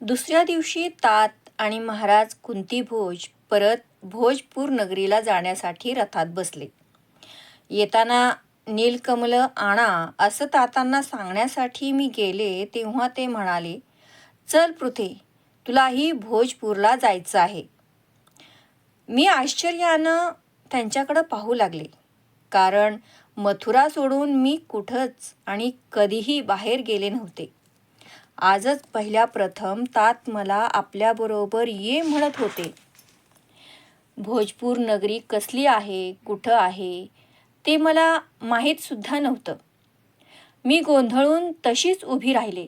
दुसऱ्या दिवशी तात आणि महाराज कुंतीभोज परत भोजपूर नगरीला जाण्यासाठी रथात बसले. येताना नीलकमल आणा असं तातांना सांगण्यासाठी मी गेले तेव्हा ते म्हणाले चल पृथे तुलाही भोजपूरला जायचं आहे. मी आश्चर्यानं त्यांच्याकडं पाहू लागले कारण मथुरा सोडून मी कुठंच आणि कधीही बाहेर गेले नव्हते. आजच पहिल्या प्रथम तात मला आपल्याबरोबर ये म्हणत होते. भोजपूर नगरी कसली आहे कुठं आहे ते मला माहीतसुद्धा नव्हतं. मी गोंधळून तशीच उभी राहिले.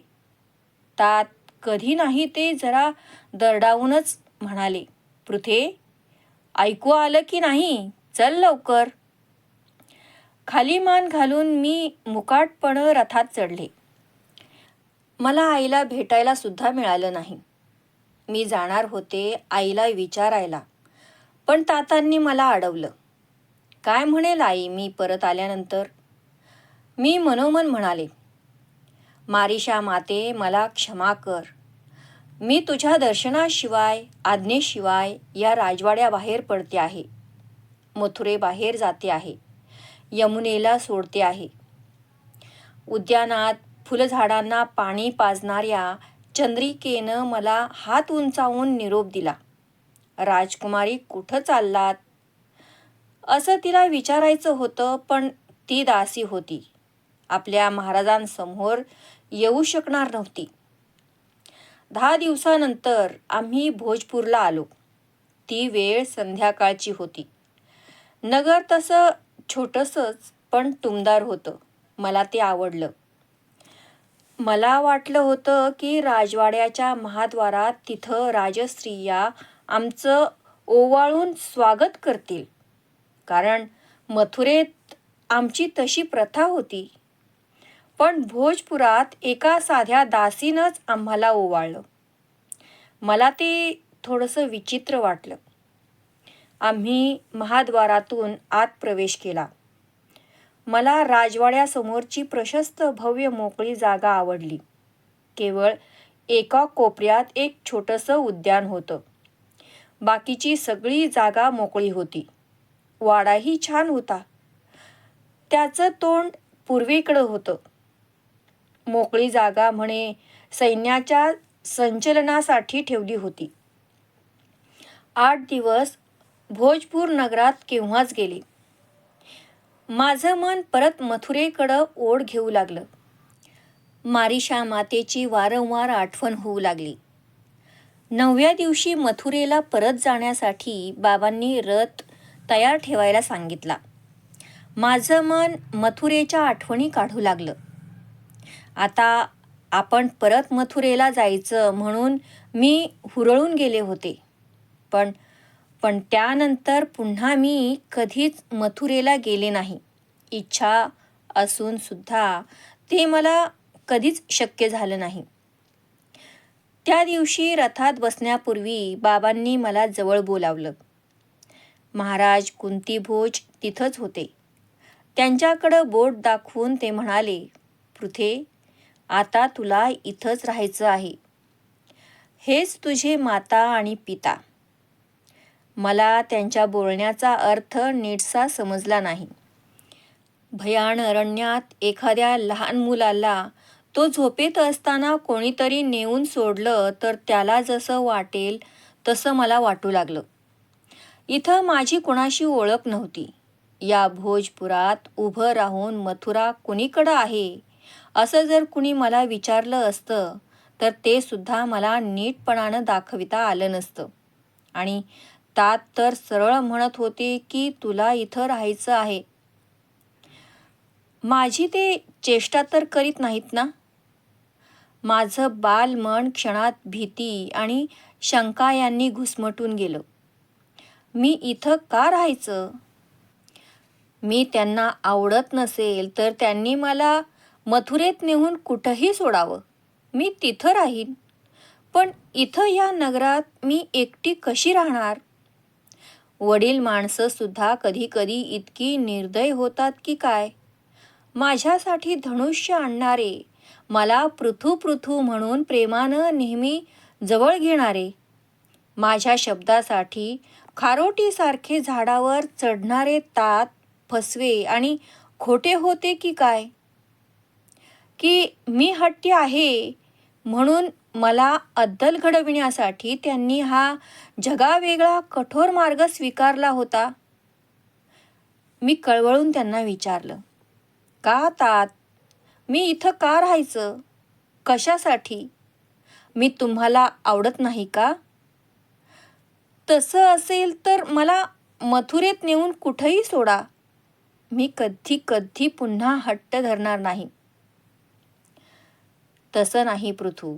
तात कधी नाही ते जरा दरडावूनच म्हणाले पृथे ऐकू आलं की नाही? चल लवकर. खाली मान घालून मी मुकाटपणं रथात चढले. मला आईला भेटायला सुद्धा मिळालं नाही. मी जाणार होते आईला विचारायला. पण तातांनी मला अडवलं. काय म्हणेल आई? मी परत आल्यानंतर. मी मनोमन म्हणाले मारिशा माते मला क्षमा कर. मी तुझ्या दर्शनाशिवाय आज्ञेशिवाय या राजवाड्याबाहेर पडते आहे. मथुरेबाहेर जाते आहे. यमुनेला सोडते आहे. उद्यानात फुलझाडांना पाणी पाजणाऱ्या चंद्रिकेनं मला हात उंचावून निरोप दिला. राजकुमारी कुठं चाललात? असं तिला विचारायचं होतं पण ती दासी होती. आपल्या महाराजांसमोर येऊ शकणार नव्हती. दहा दिवसानंतर आम्ही भोजपूरला आलो. ती वेळ संध्याकाळची होती. नगर तसं छोटंसंच पण टुमदार होतं. मला ते आवडलं. मला वाटलं होतं की राजवाड्याच्या महाद्वारात तिथं राजस्त्रिया आमचं ओवाळून स्वागत करतील. कारण मथुरेत आमची तशी प्रथा होती. पण भोजपुरात एका साध्या दासीनंच आम्हाला ओवाळलं. मला ते थोडंसं विचित्र वाटलं. आम्ही महाद्वारातून आत प्रवेश केला. मला राजवाड्यासमोरची प्रशस्त भव्य मोकळी जागा आवडली. केवळ एका कोपऱ्यात एक छोटंसं उद्यान होतं. बाकीची सगळी जागा मोकळी होती. वाडाही छान होता. त्याचं तोंड पूर्वेकडं होतं. मोकळी जागा म्हणे सैन्याच्या संचलनासाठी ठेवली होती. आठ दिवस भोजपूर नगरात केव्हाच गेले? माझं मन परत मथुरेकडं ओढ घेऊ लागलं. मारिशा मातेची वारंवार आठवण होऊ लागली. नवव्या दिवशी मथुरेला परत जाण्यासाठी बाबांनी रथ तयार ठेवायला सांगितला. माझं मन मथुरेच्या आठवणी काढू लागलं. आता आपण परत मथुरेला जायचं म्हणून मी हुरळून गेले होते. पण पण त्यानंतर पुन्हा मी कधीच मथुरेला गेले नाही. इच्छा असूनसुद्धा ते मला कधीच शक्य झालं नाही. त्या दिवशी रथात बसण्यापूर्वी बाबांनी मला जवळ बोलावलं. महाराज कुंतीभोज तिथंच होते. त्यांच्याकडं बोट दाखवून ते म्हणाले पृथे आता तुला इथंच राहायचं आहे. हेच तुझे माता आणि पिता. मला त्यांच्या बोलण्याचा अर्थ नीटसा समजला नाही. भयान अरण्यात एखाद्या लहान मुलाला तो झोपेत असताना कोणीतरी नेऊन सोडलं तर त्याला जसं वाटेल तसं मला वाटू लागलं. इथं माझी कोणाशी ओळख नव्हती. या भोजपुरात उभं राहून मथुरा कुणीकडं आहे? असं जर कुणी मला विचारलं असतं तर ते सुद्धा मला नीटपणानं दाखविता आलं नसतं. आणि तात तर सरळ म्हणत होते की तुला इथं राहायचं आहे. माझी ते चेष्टा तर करीत नाहीत ना? माझं बाल मन क्षणात भीती आणि शंका यांनी घुसमटून गेलं. मी इथं का राहायचं? मी त्यांना आवडत नसेल तर त्यांनी मला मथुरेत नेऊन कुठंही सोडावं. मी तिथं राहीन. पण इथं या नगरात मी एकटी कशी राहणार? वडील माणसंसुद्धा कधीकधी इतकी निर्दय होतात की काय? माझ्यासाठी धनुष्य आणणारे मला पृथू पृथू म्हणून प्रेमानं नेहमी जवळ घेणारे माझ्या शब्दासाठी खारोटीसारखे झाडावर चढणारे तात फसवे आणि खोटे होते की काय? की मी हट्टी आहे म्हणून मला अद्दल घडविण्यासाठी त्यांनी हा जगावेगळा कठोर मार्ग स्वीकारला होता. मी कळवळून त्यांना विचारलं का तात? मी इथं का राहायचं? कशासाठी? मी तुम्हाला आवडत नाही का? तसं असेल तर मला मथुरेत नेऊन कुठंही सोडा. मी कधी कधी पुन्हा हट्ट धरणार नाही. तसं नाही पृथू.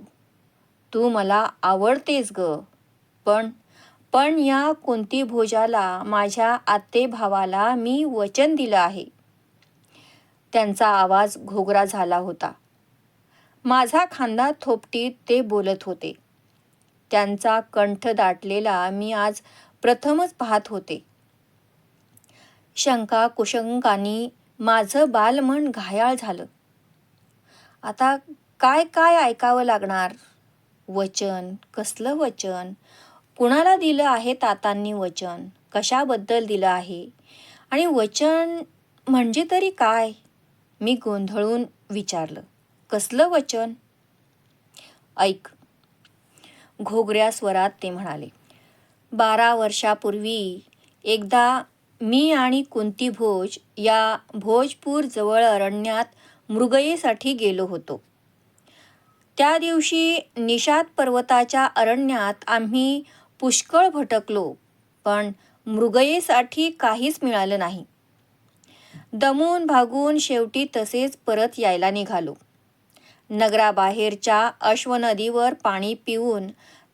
तू मला आवडतेस ग. पण पण या कोणती भोजाला माझ्या आत्ते भावाला मी वचन दिलं आहे. त्यांचा आवाज घोगरा झाला होता. माझा खांदा थोपटीत ते बोलत होते. त्यांचा कंठ दाटलेला मी आज प्रथमच पाहत होते. शंका कुशंकानी माझं बालमन घायाळ झालं. आता काय काय ऐकावं लागणार? वचन? कसलं वचन? कुणाला दिलं आहे तातांनी वचन? कशाबद्दल दिलं आहे? आणि वचन म्हणजे तरी काय? मी गोंधळून विचारलं. कसलं वचन? ऐक. घोगऱ्या स्वरात ते म्हणाले. बारा वर्षापूर्वी एकदा मी आणि कुंती भोज या भोजपूरजवळ अरण्यात मृगयेसाठी गेलो होतो. त्या दिवशी निषाद पर्वताच्या अरण्यात आम्ही पुष्कळ भटकलो पण मृगयेसाठी काहीच मिळालं नाही. दमून भागून शेवटी तसेच परत यायला निघालो. नगराबाहेरच्या अश्वनदीवर पाणी पिऊन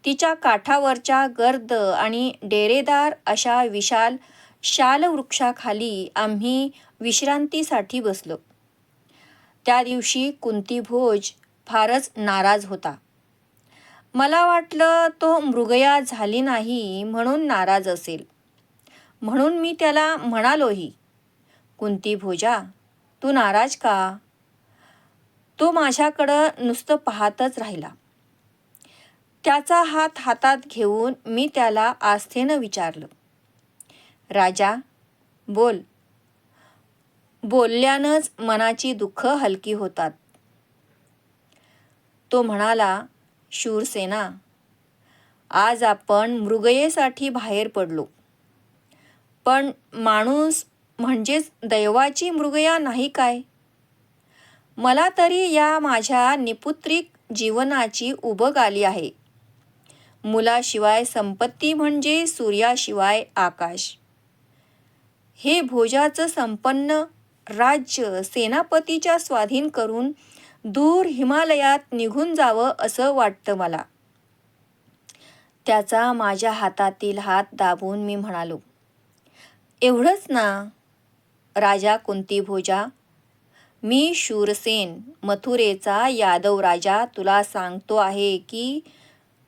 तिच्या काठावरच्या गर्द आणि डेरेदार अशा विशाल शालवृक्षाखाली आम्ही विश्रांतीसाठी बसलो. त्या दिवशी कुंती भोज फारच नाराज होता. मला वाटलं तो मृगया झाली नाही म्हणून नाराज असेल. म्हणून मी त्याला म्हणालोही कुंती भोजा तू नाराज का? तो माझ्याकडं नुसतं पाहतच राहिला. त्याचा हात हातात घेऊन मी त्याला आस्थेनं विचारलं राजा बोल. बोलल्यानंच मनाची दुःख हलकी होतात. तो म्हणाला शूरसेना आज आपण मृगयेसाठी बाहेर पडलो. पण माणूस म्हणजेच दैवाची मृगया नाही काय? मला तरी या माझ्या निपुत्रिक जीवनाची उबग आली आहे. मुलाशिवाय संपत्ती म्हणजे सूर्याशिवाय आकाश. हे भोजाचं संपन्न राज्य सेनापतीच्या स्वाधीन करून दूर हिमालयात निघून जावं असं वाटतं मला. त्याचा माझ्या हातातील हात दाबून मी म्हणालो एवढंच ना राजा कुंती भोजा मी शूरसेन मथुरेचा यादव राजा. तुला सांगतो आहे की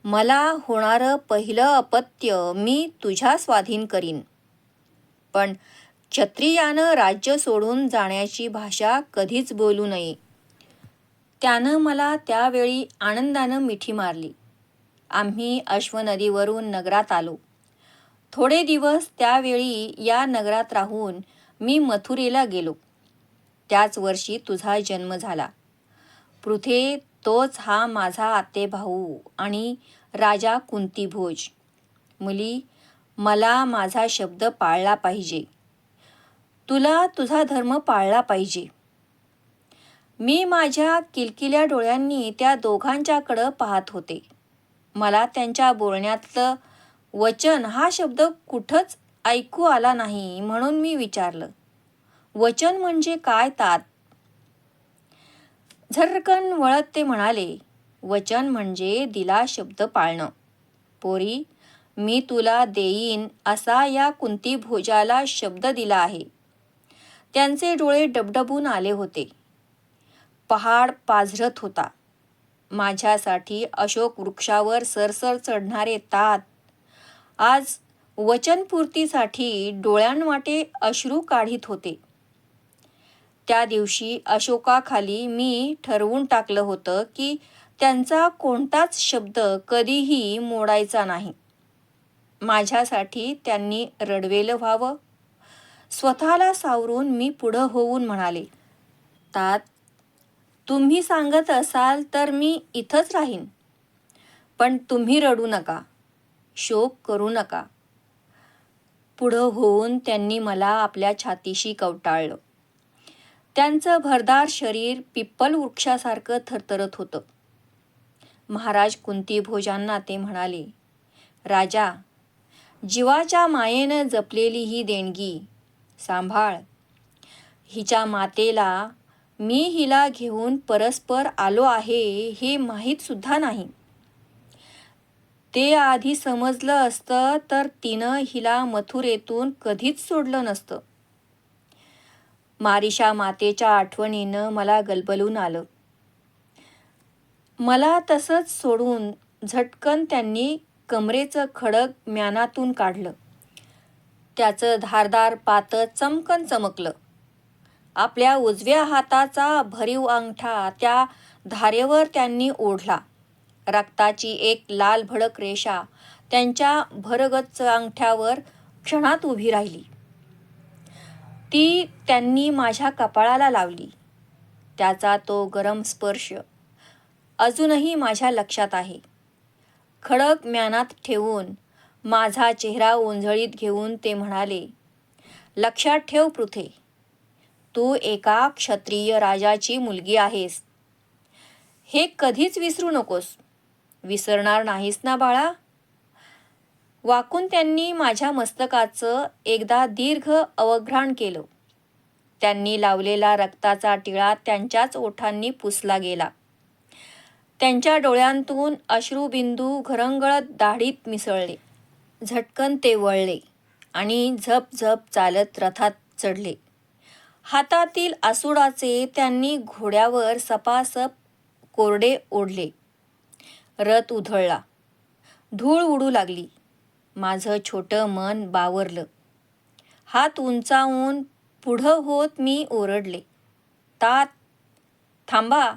मला होणारं पहिलं अपत्य मी तुझ्या स्वाधीन करीन. पण क्षत्रियानं राज्य सोडून जाण्याची भाषा कधीच बोलू नये. त्यानं मला त्यावेळी आनंदानं मिठी मारली. आम्ही अश्व नदीवरून नगरात आलो. थोडे दिवस त्यावेळी या नगरात राहून मी मथुरेला गेलो. त्याच वर्षी तुझा जन्म झाला. पृथे तोच हा माझा आते भाऊ आणि राजा कुंतीभोज. मुली मला माझा शब्द पाळला पाहिजे. तुला तुझा धर्म पाळला पाहिजे. मी माझ्या किलकिल्या डोळ्यांनी त्या दोघांच्याकडं पाहत होते. मला त्यांच्या बोलण्यातलं वचन हा शब्द कुठंच ऐकू आला नाही म्हणून मी विचारलं. वचन म्हणजे काय तात? झरकन वळत ते म्हणाले वचन म्हणजे दिला शब्द पाळणं. पोरी मी तुला देईन असा या कुंती भोजाला शब्द दिला आहे. त्यांचे डोळे डबडबून आले होते. पहाड पाझरत होता. माझ्यासाठी अशोक वृक्षावर सरसर चढणारे तात. आज वचनपूर्तीसाठी डोळ्यांवाटे अश्रू काढीत होते. त्या दिवशी अशोकाखाली मी ठरवून टाकलं होतं की त्यांचा कोणताच शब्द कधीही मोडायचा नाही. माझ्यासाठी त्यांनी रडवेलं व्हावं. स्वतःला सावरून मी पुढं होऊन म्हणाले तात तुम्ही सांगत असाल तर मी इथंच राहीन. पण तुम्ही रडू नका. शोक करू नका. पुढं होऊन त्यांनी मला आपल्या छातीशी कवटाळलं. त्यांचं भरदार शरीर पिप्पल वृक्षासारखं थरथरत होतं. महाराज कुंती भोजांना ते म्हणाले राजा जीवाच्या मायेनं जपलेली ही देणगी सांभाळ. हिच्या मातेला मी हिला घेऊन परस्पर आलो आहे हे माहीत सुद्धा नाही. ते आधी समजलं असतं तर तिनं हिला मथुरेतून कधीच सोडलं नसतं. मारिशा मातेच्या आठवणीनं मला गलबलून आलं. मला तसंच सोडून झटकन त्यांनी कमरेचं खडक म्यानातून काढलं. त्याचं धारदार पातं चमकन चमकलं. आपल्या उजव्या हाताचा भरीव अंगठा त्या धारेवर त्यांनी ओढला. रक्ताची एक लाल भडक रेषा त्यांच्या भरगच्च अंगठ्यावर क्षणात उभी राहिली. ती त्यांनी माझ्या कपाळाला लावली. त्याचा तो गरम स्पर्श अजूनही माझ्या लक्षात आहे. खडक म्यानात ठेवून माझा चेहरा ओंजळीत घेऊन ते म्हणाले लक्षात ठेव पृथे. तू एका क्षत्रिय राजाची मुलगी आहेस. हे कधीच विसरू नकोस. विसरणार नाहीस ना बाळा. वाकून त्यांनी माझ्या मस्तकाचं एकदा दीर्घ अवघ्राण केलं. त्यांनी लावलेला रक्ताचा टिळा त्यांच्याच ओठांनी पुसला गेला. त्यांच्या डोळ्यांतून अश्रुबिंदू घरंगळत दाढीत मिसळले. झटकन ते वळले आणि झप झप चालत रथात चढले. हातातील आसुडाचे त्यांनी घोड्यावर सपासप कोरडे ओढले. रथ उधळला. धूळ उडू लागली. माझं छोटं मन बावरलं. हात उंचावून पुढं होत मी ओरडले. तात थांबा.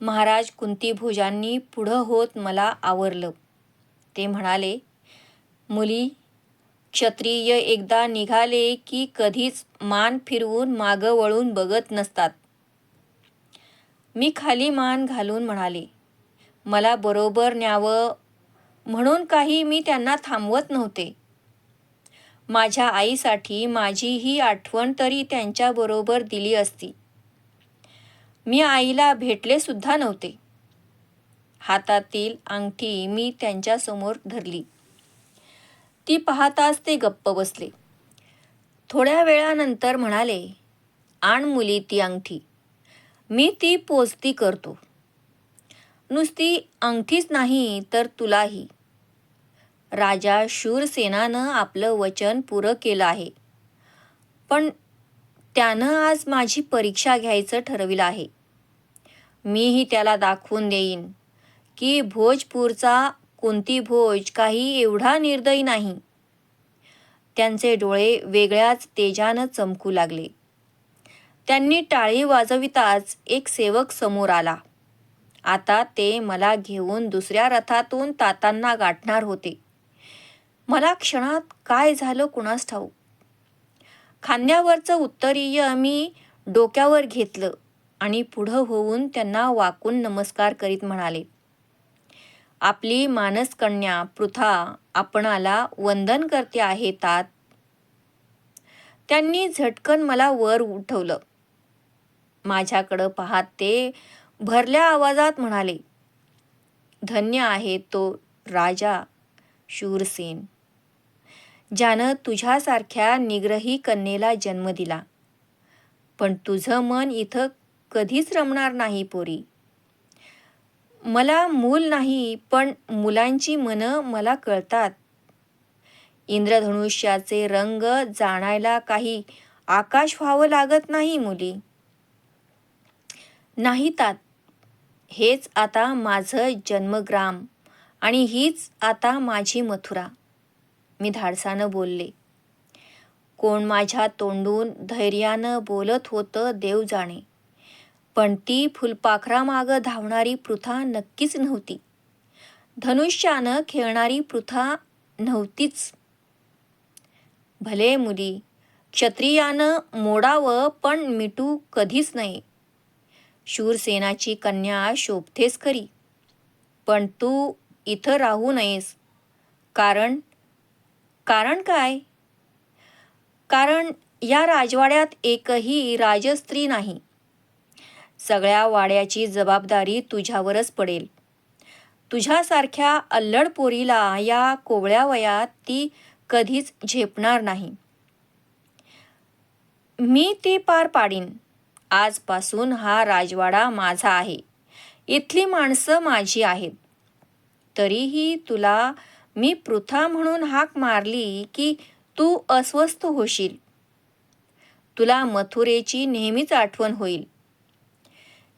महाराज कुंतीभुजांनी पुढं होत मला आवरलं. ते म्हणाले मुली क्षत्रिय एकदा निघाले की कधीच मान फिरवून मागं वळून बघत नसतात. मी खाली मान घालून म्हणाले मला बरोबर न्यावं. म्हणून काही मी त्यांना थांबवत नव्हते. माझ्या आईसाठी माझी ही आठवण तरी त्यांच्याबरोबर दिली असती. मी आईला भेटले सुद्धा नव्हते. हातातील अंगठी मी त्यांच्यासमोर धरली. ती पाहताच ते गप्प बसले. थोड्या वेळानंतर म्हणाले आण मुली ती अंगठी. मी ती पोचती करतो. नुसती अंगठीच नाही तर तुलाही. राजा शूरसेनानं आपलं वचन पुरं केलं आहे. पण त्यानं आज माझी परीक्षा घ्यायचं ठरविलं आहे. मीही त्याला दाखवून देईन की भोजपूरचा कोणती भोज काही एवढा निर्दयी नाही. त्यांचे डोळे वेगळ्याच तेजानं चमकू लागले. त्यांनी टाळी वाजविताच एक सेवक समोर आला. आता ते मला घेऊन दुसऱ्या रथातून तातांना गाठणार होते. मला क्षणात काय झालं कुणास ठाऊ खांद्यावरचं उत्तरीय मी डोक्यावर घेतलं आणि पुढं होऊन त्यांना वाकून नमस्कार करीत म्हणाले. आपली मानसकन्या पृथा आपणाला वंदन करते आहे तात. त्यांनी झटकन मला वर उठवलं. माझ्याकडं पाहत ते भरल्या आवाजात म्हणाले धन्य आहे तो राजा शूरसेन. ज्यानं तुझ्यासारख्या निग्रही कन्येला जन्म दिला. पण तुझं मन इथं कधीच रमणार नाही पोरी. मला मूल नाही पण मुलांची मनं मला कळतात. इंद्रधनुष्याचे रंग जाणायला काही आकाश व्हावं लागत नाही मुली. नाही तात हेच आता माझं जन्मग्राम आणि हीच आता माझी मथुरा मी धाडसानं बोलले. कोण माझ्या तोंडून धैर्यानं बोलत होतं देव जाणे. पण ती फुलपाखरामागं धावणारी पृथा नक्कीच नव्हती. धनुष्यानं खेळणारी पृथा नव्हतीच. भले मुली क्षत्रियानं मोडावं पण मिटू कधीच नाही. शूरसेनाची कन्या शोभतेस खरी. पण तू इथं राहू नयेस. कारण कारण काय? कारण या राजवाड्यात एकही राजस्त्री नाही. सगळ्या वाड्याची जबाबदारी तुझ्यावरच पडेल. तुझ्यासारख्या अल्लड पोरीला या कोवळ्या वयात ती कधीच झेपणार नाही. मी ती पार पाडीन. आजपासून हा राजवाडा माझा आहे. इथली माणसं माझी आहेत. तरीही तुला मी पृथा म्हणून हाक मारली की तू अस्वस्थ होशील. तुला मथुरेची नेहमीच आठवण होईल.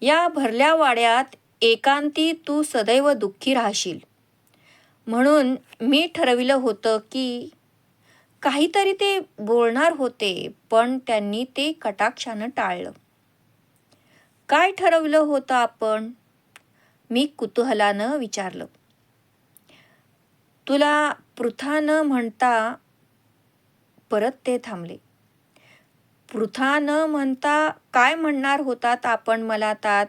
या भरल्या वाड्यात एकांती तू सदैव दुःखी राहशील. म्हणून मी ठरविलं होतं की काहीतरी ते बोलणार होते पण त्यांनी ते कटाक्षानं टाळलं. काय ठरवलं होतं आपण? मी कुतूहलानं विचारलं. तुला पृथा न म्हणता परत ते थांबले. पृथा न म्हणता काय म्हणणार होतात आपण मला तात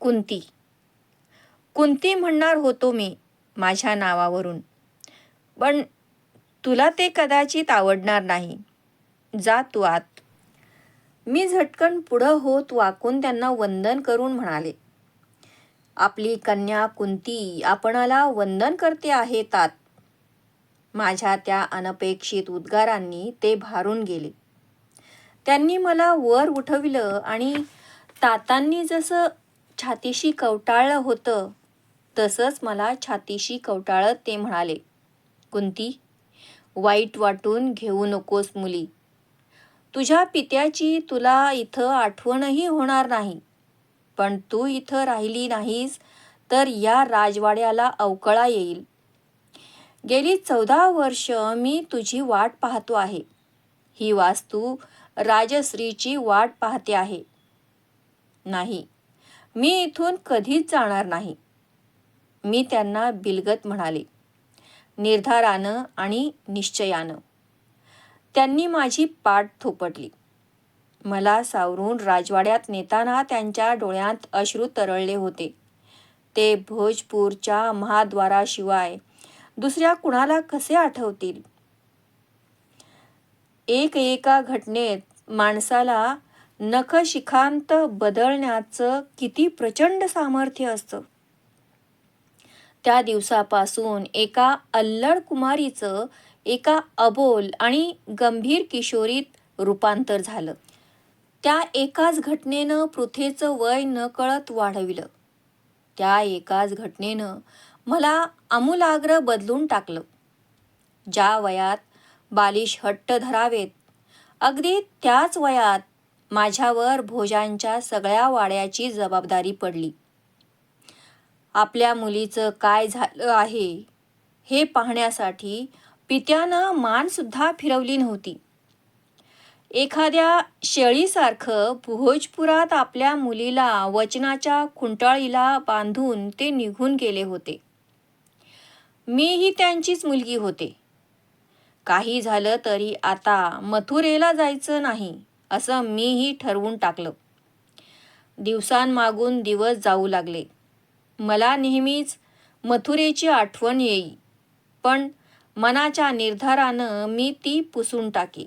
कुंती. कुंती म्हणणार होतो मी माझ्या नावावरून. पण तुला ते कदाचित आवडणार नाही. जा तू आत. मी झटकन पुढं होत वाकून त्यांना वंदन करून म्हणाले. आपली कन्या कुंती आपणाला वंदन करते आहे तात. माझ्या त्या अनपेक्षित उद्गारांनी ते भारून गेले. त्यांनी मला वर उठविलं आणि तातांनी जसं छातीशी कवटाळलं होतं तसंच मला छातीशी कवटाळत ते म्हणाले कुंती वाईट वाटून घेऊ नकोस मुली. तुझ्या पित्याची तुला इथं आठवणही होणार नाही. पण तू इथं राहिली नाहीस तर या राजवाड्याला अवकळा येईल. गेली चौदा वर्ष मी तुझी वाट पाहतो आहे. ही वास्तू राजश्रीची वाट पाहते आहे. नाही मी इथून कधीच जाणार नाही. मी त्यांना बिलगत म्हणाले. निर्धारानं आणि निश्चयानं. त्यांनी माझी पाठ थोपटली. मला सावरून राजवाड्यात नेताना त्यांच्या डोळ्यात अश्रू तरळले होते. ते भोजपूरच्या महाद्वाराशिवाय दुसऱ्या कुणाला कसे आठवतील? एक एका घटनेत माणसाला नखशिखांत बदलण्याचं किती प्रचंड सामर्थ्य असतं. त्या दिवसापासून एका अल्लड कुमारीचं एका अबोल आणि गंभीर किशोरीत रूपांतर झालं. त्या एकाच घटनेनं पृथेचं वय नकळत वाढविलं. त्या एकाच घटनेनं मला आमूलाग्र बदलून टाकलं. ज्या वयात बालिश हट्ट धरावेत अगदी त्याच वयात माझ्यावर भोजांच्या सगळ्या वाड्याची जबाबदारी पडली. आपल्या मुलीचं काय झालं आहे हे पाहण्यासाठी पित्यानं मानसुद्धा फिरवली नव्हती. एखाद्या शेळीसारखं भोजपुरात आपल्या मुलीला वचनाच्या खुंटाळीला बांधून ते निघून गेले होते. मीही त्यांचीच मुलगी होते. काही झालं तरी आता मथुरेला जायचं नाही असं मीही ठरवून टाकलं. दिवसांमागून दिवस जाऊ लागले. मला नेहमीच मथुरेची आठवण येई पण मनाच्या निर्धारानं मी ती पुसून टाकी.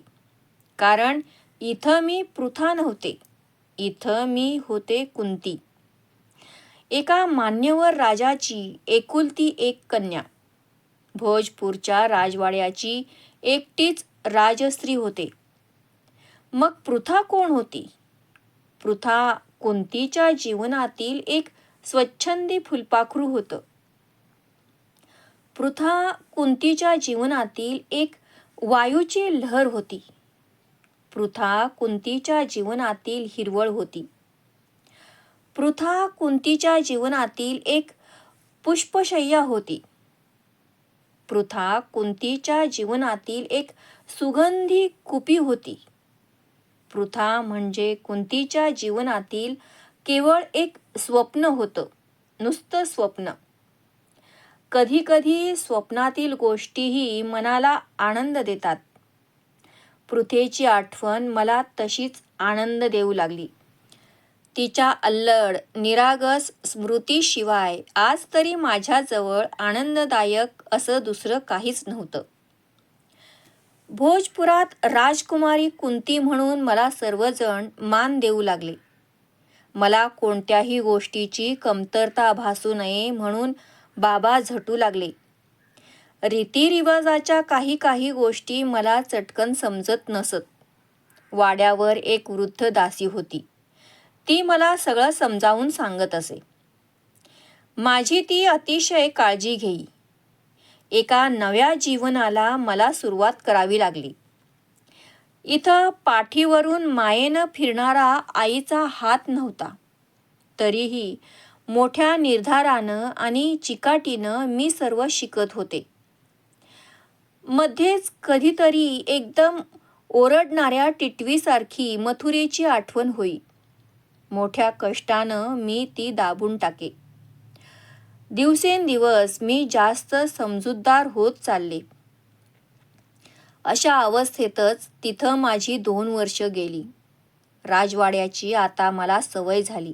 कारण इथं मी पृथा नव्हते इथं मी होते कुंती. एका मान्यवर राजाची एकुलती एक कन्या. भोजपूरच्या राजवाड्याची एकटीच राजस्त्री होते. मग पृथा कोण होती? पृथा कुंतीच्या जीवनातील एक स्वच्छंदी फुलपाखरू होतं. पृथा कुंतीच्या जीवनातील एक वायूची लहर होती. पृथा कुंतीच्या जीवनातील हिरवळ होती. पृथा कुंतीच्या जीवनातील एक पुष्पशय्या होती. पृथा कुंतीच्या जीवनातील एक सुगंधी कुपी होती. पृथा म्हणजे कुंतीच्या जीवनातील केवळ एक स्वप्न होतं नुसतं स्वप्न. कधीकधी स्वप्नातील गोष्टीही मनाला आनंद देतात. पृथेची आठवण मला तशीच आनंद देऊ लागली. तिच्या अल्लड निरागस स्मृतीशिवाय आज तरी माझ्याजवळ आनंददायक असं दुसरं काहीच नव्हतं. भोजपुरात राजकुमारी कुंती म्हणून मला सर्वजण मान देऊ लागले. मला कोणत्याही गोष्टीची कमतरता भासू नये म्हणून बाबा झटू लागले. रीतिरिवाजाच्या काही काही गोष्टी मला चटकन समजत नसत. वाड्यावर एक वृद्ध दासी होती. ती मला सगळं समजावून सांगत असे. माझी ती अतिशय काळजी घेई. एका नव्या जीवनाला मला सुरुवात करावी लागली. इथं पाठीवरून मायेनं फिरणारा आईचा हात नव्हता. तरीही मोठ्या निर्धारानं आणि चिकाटीनं मी सर्व शिकत होते. मध्येच कधीतरी एकदम ओरडणाऱ्या टिटवीसारखी मथुरेची आठवण होई. मोठ्या कष्टानं मी ती दाबून टाके. दिवसेंदिवस मी जास्त समजूतदार होत चालले. अशा अवस्थेतच तिथं माझी दोन वर्ष गेली. राजवाड्याची आता मला सवय झाली.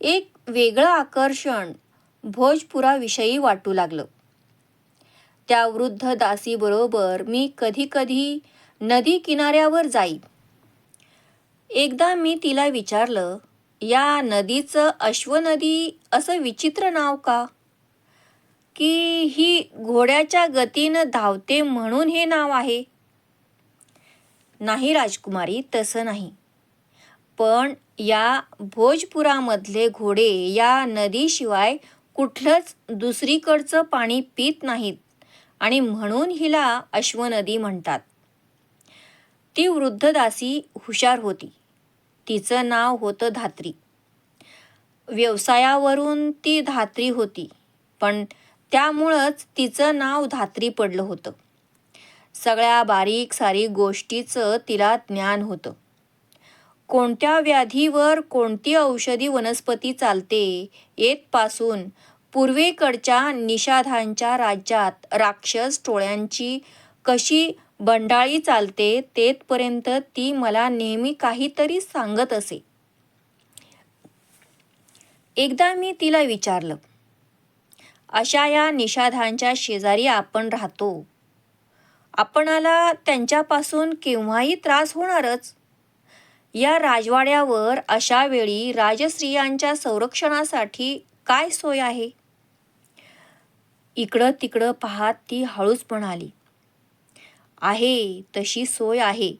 एक वेगळं आकर्षण भोजपुराविषयी वाटू लागलं. त्या वृद्ध दासीबरोबर मी कधीकधी नदी किनाऱ्यावर जाई. एकदा मी तिला विचारलं या नदीचं अश्वनदी असं विचित्र नाव का? की ही घोड्याच्या गतीनं धावते म्हणून हे नाव आहे? नाही राजकुमारी तसं नाही. पण या भोजपुरामधले घोडे या नदीशिवाय कुठलंच दुसरीकडचं पाणी पित नाहीत आणि म्हणून हिला अश्वनदी म्हणतात. ती वृद्ध दासी हुशार होती. तिचं नाव होतं धात्री. व्यवसायावरून ती धात्री होती पण त्यामुळंच तिचं नाव धात्री पडलं होतं. सगळ्या बारीक सारीक गोष्टीचं तिला ज्ञान होतं. कोणत्या व्याधीवर कोणती औषधी वनस्पती चालते येतपासून पूर्वेकडच्या निषाधांच्या राज्यात राक्षस टोळ्यांची कशी बंडाळी चालते तेथपर्यंत ती मला नेहमी काहीतरी सांगत असे. एकदा मी तिला विचारलं अशा या निषाधांच्या शेजारी आपण राहतो. आपणाला त्यांच्यापासून केव्हाही त्रास होणारच. या राजवाड्यावर अशा वेळी राजस्त्रियांच्या संरक्षणासाठी काय सोय आहे? इकडं तिकडं पाहत ती हळूच म्हणाली आहे तशी सोय आहे.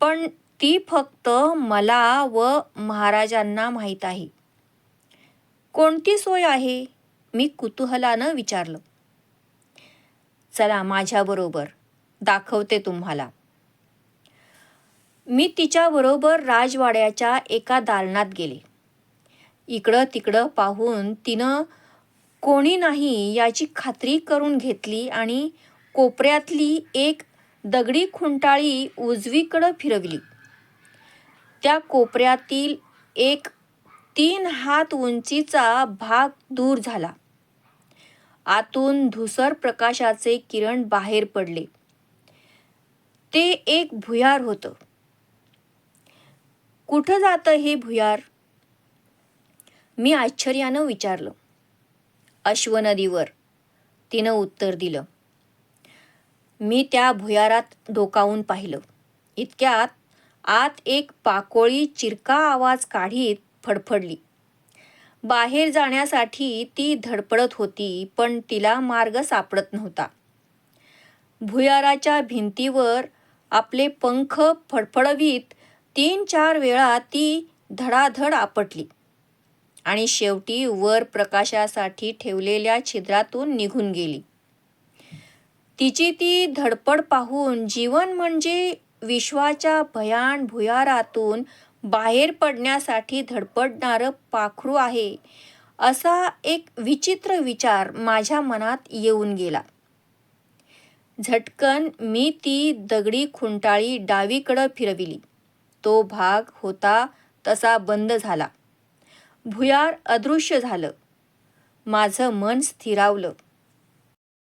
पण ती फक्त मला व महाराजांना माहीत आहे. कोणती सोय आहे? मी कुतूहलानं विचारलं. चला माझ्याबरोबर दाखवते तुम्हाला. मी तिच्याबरोबर राजवाड्याच्या एका दालनात गेले. इकडं तिकडं पाहून तिनं कोणी नाही याची खात्री करून घेतली आणि कोपऱ्यातली एक दगडी खुंटाळी उजवीकडं फिरवली. त्या कोपऱ्यातील एक तीन हात उंचीचा भाग दूर झाला. आतून धुसर प्रकाशाचे किरण बाहेर पडले. ते एक भुयार होतं. कुठं जातं हे भुयार? मी आश्चर्यानं विचारलं. अश्वनदीवर. तिनं उत्तर दिलं. मी त्या भुयारात डोकावून पाहिलं. इतक्यात आत एक पाकोळी चिरका आवाज काढीत फडफडली. बाहेर जाण्यासाठी ती धडपडत होती पण तिला मार्ग सापडत नव्हता. भुयाराच्या भिंतीवर आपले पंख फडफडवीत तीन चार वेळा ती धडाधड आपटली आणि शेवटी वर प्रकाशासाठी ठेवलेल्या छिद्रातून निघून गेली. तिची ती धडपड पाहून जीवन म्हणजे विश्वाच्या भयान भुयारातून बाहेर पडण्यासाठी धडपडणारं पाखरू आहे. असा एक विचित्र विचार माझ्या मनात येऊन गेला. झटकन मी ती दगडी खुंटाळी डावीकडं फिरविली. तो भाग होता तसा बंद झाला. भुयार अदृश्य झालं. माझं मन स्थिरावलं.